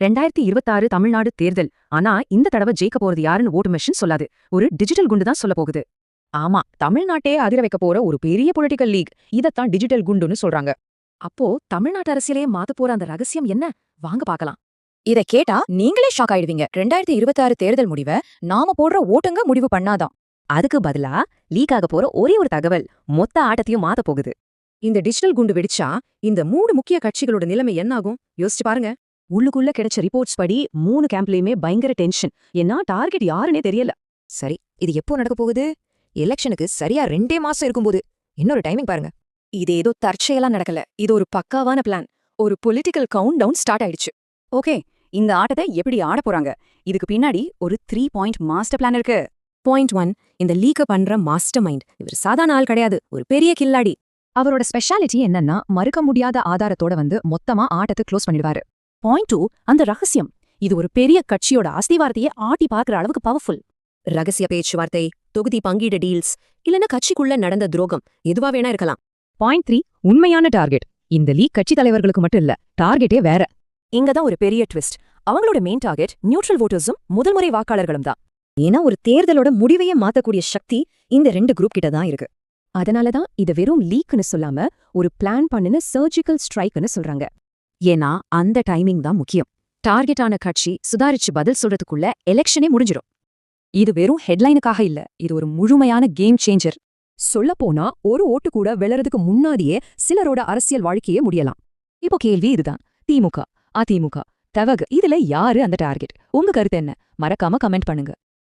ரெண்டாயிரத்தி இருபத்தாறு தமிழ்நாடு தேர்தல். ஆனா இந்த தடவை ஜெயிக்க போறது யாருன்னு ஓட்டு மிஷின் சொல்லாது. ஒரு டிஜிட்டல் குண்டு தான் சொல்ல போகுது. ஆமா தமிழ்நாட்டையே அதிர வைக்க போற ஒரு பெரிய பொலிட்டிக்கல் லீக். இதத்தான் டிஜிட்டல் குண்டுன்னு சொல்றாங்க. அப்போ தமிழ்நாட்டு அரசியலையே மாத்த போற அந்த ரகசியம் என்ன? வாங்க பாக்கலாம் இத கேட்டா நீங்களே ஷாக் ஆயிடுவீங்க. ரெண்டாயிரத்தி இருபத்தாறு தேர்தல் முடிவை நாம போடுற ஓட்டுங்க முடிவு பண்ணாதான். அதுக்கு பதிலா லீக் ஆக போற ஒரே ஒரு தகவல். மொத்த ஆட்டத்தையும் மாத்த போகுது. இந்த டிஜிட்டல் குண்டு வெடிச்சா இந்த மூணு முக்கிய கட்சிகளோட நிலைமை என்ன ஆகும் யோசிச்சு பாருங்க. உள்ளுக்குள்ள கிடைச்ச ரிப்போர்ட்ஸ் படி மூணு கேம்ப்லயுமே பயங்கர டென்ஷன் ஏன்னா டார்கெட் யாருன்னே தெரியல. சரி இது எப்போ நடக்க போகுது? எலெக்ஷனுக்கு சரியா ரெண்டே மாசம் இருக்கும்போது. இன்னொரு டைமிங் பாருங்க. இது ஏதோ தற்செயலா நடக்கல. இது ஒரு பக்காவான பிளான் ஒரு பொலிட்டிக்கல் கவுண்ட் டவுன் ஸ்டார்ட் ஆயிடுச்சு. ஓகே இந்த ஆட்டத்தை எப்படி ஆட போறாங்க? இதுக்கு பின்னாடி ஒரு த்ரீ பாயிண்ட் மாஸ்டர் பிளான் இருக்கு. பாயிண்ட் ஒன் இந்த லீக்க பண்ற மாஸ்டர் மைண்ட் இவர் சாதாரண ஆள் கிடையாது. ஒரு பெரிய கில்லாடி. அவரோட ஸ்பெஷாலிட்டி என்னன்னா மறுக்க முடியாத ஆதாரத்தோட வந்து மொத்தமா ஆட்டத்தை க்ளோஸ் பண்ணிடுவாரு. பாயிண்ட் டூ அந்த ரகசியம். இது ஒரு பெரிய கட்சியோட அஸ்திவாரத்தையே ஆட்டி பார்க்குற அளவுக்கு பவர்ஃபுல் ரகசிய பேச்சுவார்த்தை தொகுதி பங்கீடு டீல்ஸ் இல்லைன்னா கட்சிக்குள்ள நடந்த துரோகம் எதுவா வேணா இருக்கலாம். பாயிண்ட் த்ரீ உண்மையான டார்கெட் இந்த லீக் கட்சி தலைவர்களுக்கு மட்டும் இல்ல டார்கெட்டே வேற. இங்க தான் ஒரு பெரிய ட்விஸ்ட் அவங்களோட மெயின் டார்கெட் நியூட்ரல் ஓட்டர்ஸும் முதல் முறை வாக்காளர்களும் தான். ஏன்னா ஒரு தேர்தலோட முடிவையே மாத்தக்கூடிய சக்தி இந்த ரெண்டு குரூப் கிட்ட தான் இருக்கு. அதனால தான் இத வெறும் லீக்னு சொல்லாம ஒரு பிளான் பண்ணின சர்ஜிக்கல் ஸ்ட்ரைக்னு சொல்றாங்க. ஏன்னா அந்த டைமிங் தான் முக்கியம். டார்கெட்டான கட்சி சுதாரிச்சு பதில் சொல்றதுக்குள்ள எலெக்ஷனே முடிஞ்சிடும் இது வெறும் ஹெட்லைனுக்காக இல்ல இது ஒரு முழுமையான கேம் சேஞ்சர் சொல்லப்போனா ஒரு ஓட்டு கூட விளறதுக்கு முன்னாடியே சிலரோட அரசியல் வாழ்க்கையே முடியலாம். இப்போ கேள்வி இதுதான். திமுக அதிமுக தவகு இதுல யாரு அந்த டார்கெட் உங்க கருத்து என்ன? மறக்காம கமெண்ட் பண்ணுங்க.